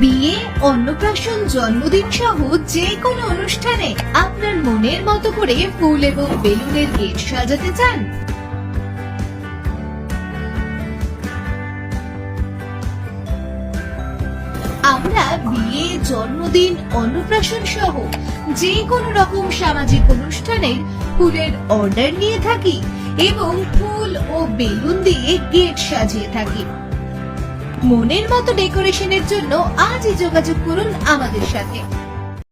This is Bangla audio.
বিয়ে, অন্নপ্রাশন, জন্মদিন সহ যে কোনো অনুষ্ঠানে আপনার মনের মতো করে ফুল এবং বেলুনের গেট সাজাতে চান। আমরা বিয়ে, জন্মদিন, অন্নপ্রাশন সহ যে কোনো রকম সামাজিক অনুষ্ঠানের ফুলের অর্ডার নিয়ে থাকি এবং ফুল ও বেলুন দিয়ে গেট সাজিয়ে থাকি। মনের মতো ডেকোরেশনের জন্য আজই যোগাযোগ করুন আমাদের সাথে।